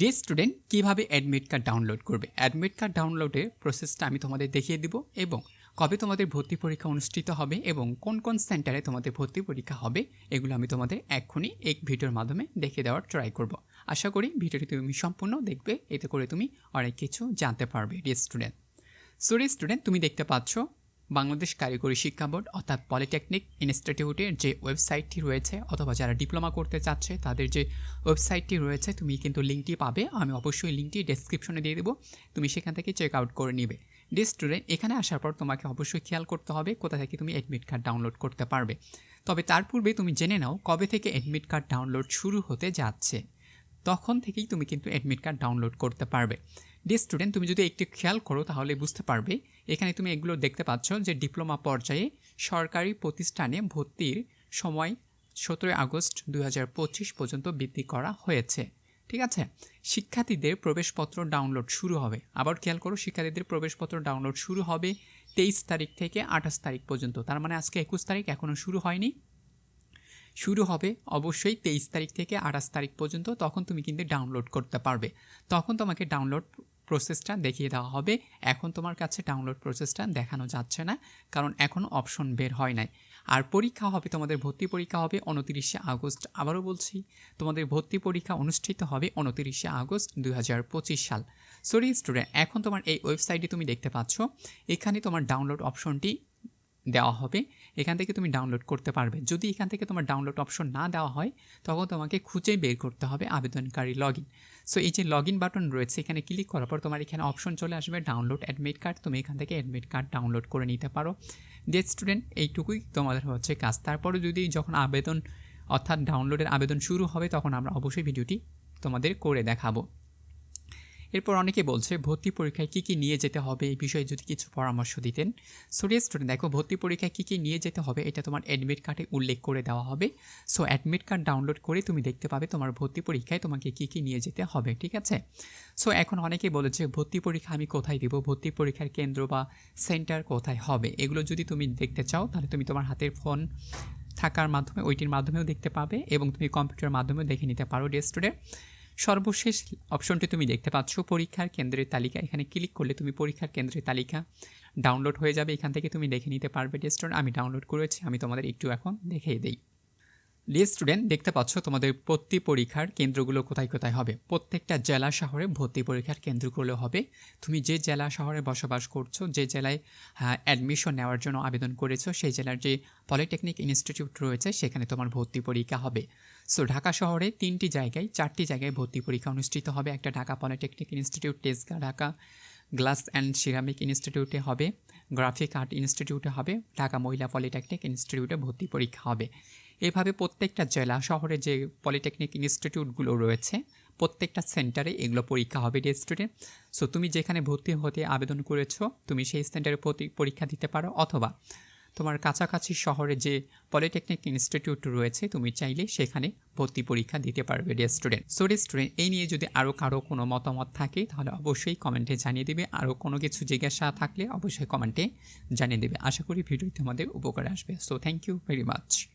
Day student কীভাবে admit card download করবে? Admit card ডাউনলোডের প্রসেসটা আমি তোমাদের দেখিয়ে দিব এবং কবে তোমাদের ভর্তি পরীক্ষা অনুষ্ঠিত হবে এবং কোন কোন সেন্টারে তোমাদের ভর্তি পরীক্ষা হবে, এগুলো আমি তোমাদের এক্ষুনি এক ভিডিওর মাধ্যমে দেখে দেওয়ার ট্রাই করব। আশা করি ভিডিওটি তুমি সম্পূর্ণ দেখবে, এতে করে তুমি অনেক কিছু জানতে পারবে day student so day student তুমি দেখতে পাচ্ছ বাংলাদেশ কারিগরি শিক্ষা বোর্ড অর্থাৎ পলিটেকনিক ইনস্টিটিউটের যে ওয়েবসাইটটি রয়েছে অথবা যারা ডিপ্লোমা করতে চাচ্ছে, তাদের যে ওয়েবসাইটটি রয়েছে, তুমি কিন্তু লিঙ্কটি পাবে। আমি অবশ্যই লিঙ্কটি ডেসক্রিপশনে দিয়ে দেবো। তুমি সেখান থেকে চেক আউট করে নিবে। ডি স্টুডেন্ট এখানে আসার পর তোমাকে অবশ্যই খেয়াল করতে হবে কোথা থেকে তুমি অ্যাডমিট কার্ড ডাউনলোড করতে পারবে। তবে তার পূর্বে তুমি জেনে নাও কবে থেকে অ্যাডমিট কার্ড ডাউনলোড শুরু হতে যাচ্ছে। তখন থেকেই তুমি কিন্তু অ্যাডমিট কার্ড ডাউনলোড করতে পারবে। ডি স্টুডেন্ট তুমি যদি একটু খেয়াল করো, তাহলে বুঝতে পারবে। এখানে তুমি এগুলো দেখতে পাচ্ছ যে ডিপ্লোমা পর্যায়ে সরকারি প্রতিষ্ঠানে ভর্তির সময় সতেরোই আগস্ট দু হাজার পঁচিশ পর্যন্ত বৃদ্ধি করা হয়েছে। ঠিক আছে? শিক্ষার্থীদের প্রবেশপত্র ডাউনলোড শুরু হবে। আবার খেয়াল করো, শিক্ষার্থীদের প্রবেশপত্র ডাউনলোড শুরু হবে তেইশ তারিখ থেকে আঠাশ তারিখ পর্যন্ত। তার মানে আজকে একুশ তারিখ এখনও শুরু হয়নি। শুরু হবে অবশ্যই তেইশ তারিখ থেকে আঠাশ তারিখ পর্যন্ত। তখন তুমি কিন্তু ডাউনলোড করতে পারবে। তখন তোমাকে ডাউনলোড প্রসেসটা দেখিয়ে দেওয়া হবে। এখন তোমার কাছে ডাউনলোড প্রসেসটা দেখানো যাচ্ছে না, কারণ এখনও অপশন বের হয় নাই। আর পরীক্ষা হবে, তোমাদের ভর্তি পরীক্ষা হবে উনতিরিশে আগস্ট। আবারও বলছি, তোমাদের ভর্তি পরীক্ষা অনুষ্ঠিত হবে উনতিরিশে আগস্ট দু হাজার পঁচিশ সাল। সরি স্টুডেন্ট এখন তোমার এই ওয়েবসাইটে তুমি দেখতে পাচ্ছ। এখানে তোমার ডাউনলোড অপশনটি দেওয়া হবে, এখান থেকে তুমি ডাউনলোড করতে পারবে। যদি এখান থেকে তোমার ডাউনলোড অপশন না দেওয়া হয়, তখন তোমাকে খুঁজে বের করতে হবে আবেদনকারী লগ ইন সো এই যে লগ ইন বাটন রয়েছে, এখানে ক্লিক করার পর তোমার এখানে অপশন চলে আসবে ডাউনলোড অ্যাডমিট কার্ড তুমি এখান থেকে অ্যাডমিট কার্ড ডাউনলোড করে নিতে পারো। যে স্টুডেন্ট এইটুকুই তোমাদের হচ্ছে কাজ। তারপরে যদি যখন আবেদন, অর্থাৎ ডাউনলোডের আবেদন শুরু হবে, তখন আমরা অবশ্যই ভিডিওটি তোমাদের করে দেখাবো। এরপর অনেকে বলছে, ভর্তি পরীক্ষায় কী কী নিয়ে যেতে হবে? এই বিষয়ে যদি কিছু পরামর্শ দিতেন। সো স্টুডেন্ট দেখো, ভর্তি পরীক্ষায় কী কী নিয়ে যেতে হবে? এটা তোমার অ্যাডমিট কার্ডে উল্লেখ করে দেওয়া হবে। সো অ্যাডমিট কার্ড ডাউনলোড করে তুমি দেখতে পাবে তোমার ভর্তি পরীক্ষায় তোমাকে কী কী নিয়ে যেতে হবে, ঠিক আছে? সো এখন অনেকেই বলেছে, ভর্তি পরীক্ষা আমি কোথায় দিব? ভর্তি পরীক্ষার কেন্দ্র বা সেন্টার কোথায় হবে? এগুলো যদি তুমি দেখতে চাও, তাহলে তুমি তোমার হাতের ফোন থাকার মাধ্যমে, ওইটির মাধ্যমেও দেখতে পাবে এবং তুমি কম্পিউটারের মাধ্যমেও দেখে নিতে পারো ডে স্টুডেন্ট সর্বশেষ অপশনটি তুমি দেখতে পাচ্ছ। পরীক্ষার কেন্দ্রের তালিকা। এখানে ক্লিক করলে তুমি পরীক্ষার কেন্দ্রের তালিকা ডাউনলোড হয়ে যাবে। এখান থেকে তুমি দেখে নিতে পারবে টেস্টন আমি ডাউনলোড করেছি। আমি তোমাদের একটু এখন দেখিয়ে দিই। ডিয়ার স্টুডেন্ট দেখতে পাচ্ছ তোমাদের ভর্তি পরীক্ষার কেন্দ্রগুলো কোথায় কোথায় হবে? প্রত্যেকটা জেলা শহরে ভর্তি পরীক্ষার কেন্দ্রগুলো হবে। তুমি যে জেলা শহরে বসবাস করছ, যে জেলায় অ্যাডমিশন নেওয়ার জন্য আবেদন করেছ, সেই জেলার যে পলিটেকনিক ইনস্টিটিউট রয়েছে, সেখানে তোমার ভর্তি পরীক্ষা হবে। সো ঢাকা শহরে তিনটি জায়গায়, চারটি জায়গায় ভর্তি পরীক্ষা অনুষ্ঠিত হবে। একটা ঢাকা পলিটেকনিক ইনস্টিটিউট টেসগা ঢাকা গ্লাস অ্যান্ড সিরামিক ইনস্টিটিউটে হবে গ্রাফিক আর্ট ইনস্টিটিউটে হবে, ঢাকা মহিলা পলিটেকনিক ইনস্টিটিউটে ভর্তি পরীক্ষা হবে। এভাবে প্রত্যেকটা জেলা শহরে যে পলিটেকনিক ইনস্টিটিউটগুলো রয়েছে, প্রত্যেকটা সেন্টারে এগুলো পরীক্ষা হবে ডে স্টুডেন্ট। সো তুমি যেখানে ভর্তি হতে আবেদন করেছ, তুমি সেই সেন্টারে পরীক্ষা দিতে পারো, অথবা তোমার কাছাকাছি শহরে যে পলিটেকনিক ইনস্টিটিউট রয়েছে, তুমি চাইলে সেখানে ভর্তি পরীক্ষা দিতে পারবে day student. So day student, এই নিয়ে যদি আরও কারও কোনো মতামত থাকে, তাহলে অবশ্যই কমেন্টে জানিয়ে দেবে। আরও কোনো কিছু জিজ্ঞাসা থাকলে অবশ্যই কমেন্টে জানিয়ে দেবে। আশা করি ভিডিওটি আমাদের উপকারে আসবে। So thank you very much